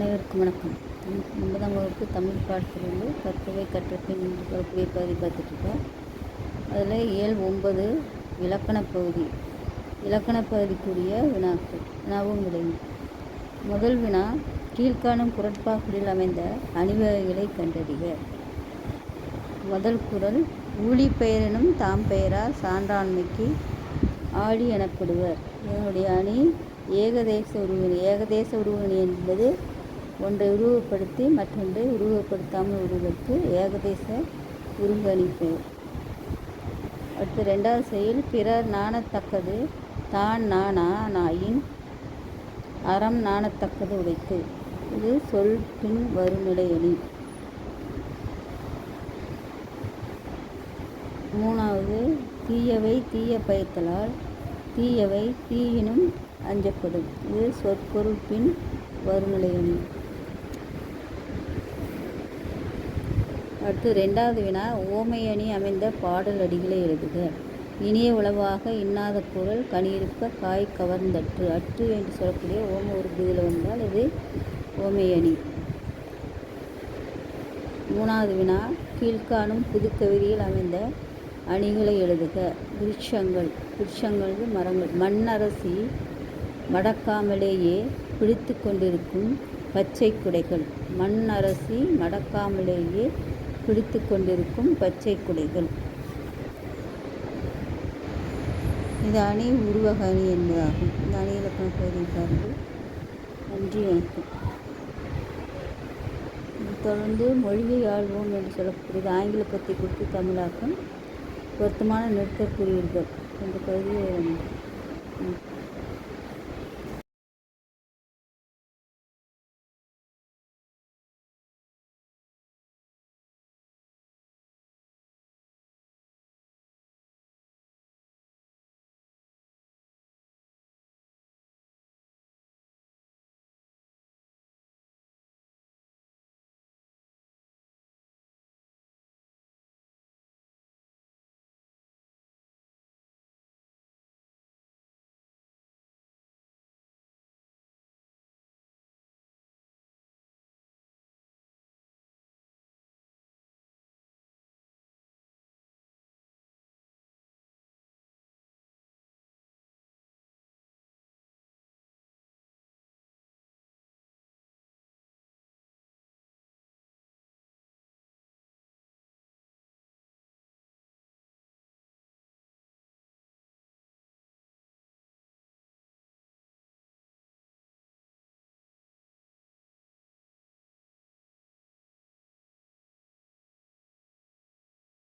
அனைவருக்கும் வணக்கம். ஒன்பதாம் வகுப்பு தமிழ் பாடத்திலிருந்து கற்பவை கற்றப்பின் என்று கற்பவை பகுதி பார்த்துட்ருக்கோம். அதில் ஏழு ஒன்பது இலக்கணப் பகுதி. இலக்கணப் பகுதிக்குரிய வினாக்கள் வினாவும் விளைவு முதல் வினா கீழ்காணும் குரட்பாக்களில் அமைந்த அணிவகைகளை கண்டறிக. முதல் குரல் ஊழி பெயரினும் தாம் பெயரால் சான்றாண்மைக்கு ஆழி எனப்படுவர். இதனுடைய அணி ஏகதேச உருவணி ஏகதேச உருவணி என்பது ஒன்றை உருவப்படுத்தி மற்றொன்றை உருவப்படுத்தாமல் விடுவதற்கு ஏகதேச ஒருங்கிணைப்பு அடுத்து ரெண்டாவது செயல் பிறர் நாணத்தக்கது தான் நானா நாயின் அறம் நாணத்தக்கது உடைத்து. இது சொல் பின் வருநிலையணி மூணாவது தீயவை தீய பயத்தலால் தீயவை தீயினும் அஞ்சப்படும். இது சொற்பொருள் பின் வருநிலையணி அடுத்து ரெண்டாவது வினா ஓமையணி அமைந்த பாடல் அடிகளை எழுதுக. இனிய உளவாக இன்னாத பொருள் கனியிருப்ப காய் கவர்ந்தற்று. அற்று என்று சொல்லக்கூடிய ஓம உறுதியில் வந்தால் இது ஓமையணி. மூணாவது வினா கீழ்காணும் புதுக்கவிதையில் அமைந்த அணிகளை எழுதுக. விருட்சங்கள் விருட்சங்கள் மரங்கள். மண்ணரசி மடக்காமலேயே பிடித்து கொண்டிருக்கும் பச்சை குடைகள். மண்ணரசி மடக்காமலேயே பிடித்து கொண்டிருக்கும் பச்சை குடைகள். இது அணி உருவக அணி என்பதாகும். இந்த அணி இலக்கண பகுதியை பாருங்கள். நன்றி வணக்கம். தொடர்ந்து மொழியை ஆழ்வோம் என்று சொல்லக்கூடியது ஆங்கில பற்றி கொடுத்து தமிழாக்கம். பொருத்தமான நிறுத்தற்குறியீர்கள் என்ற பகுதியை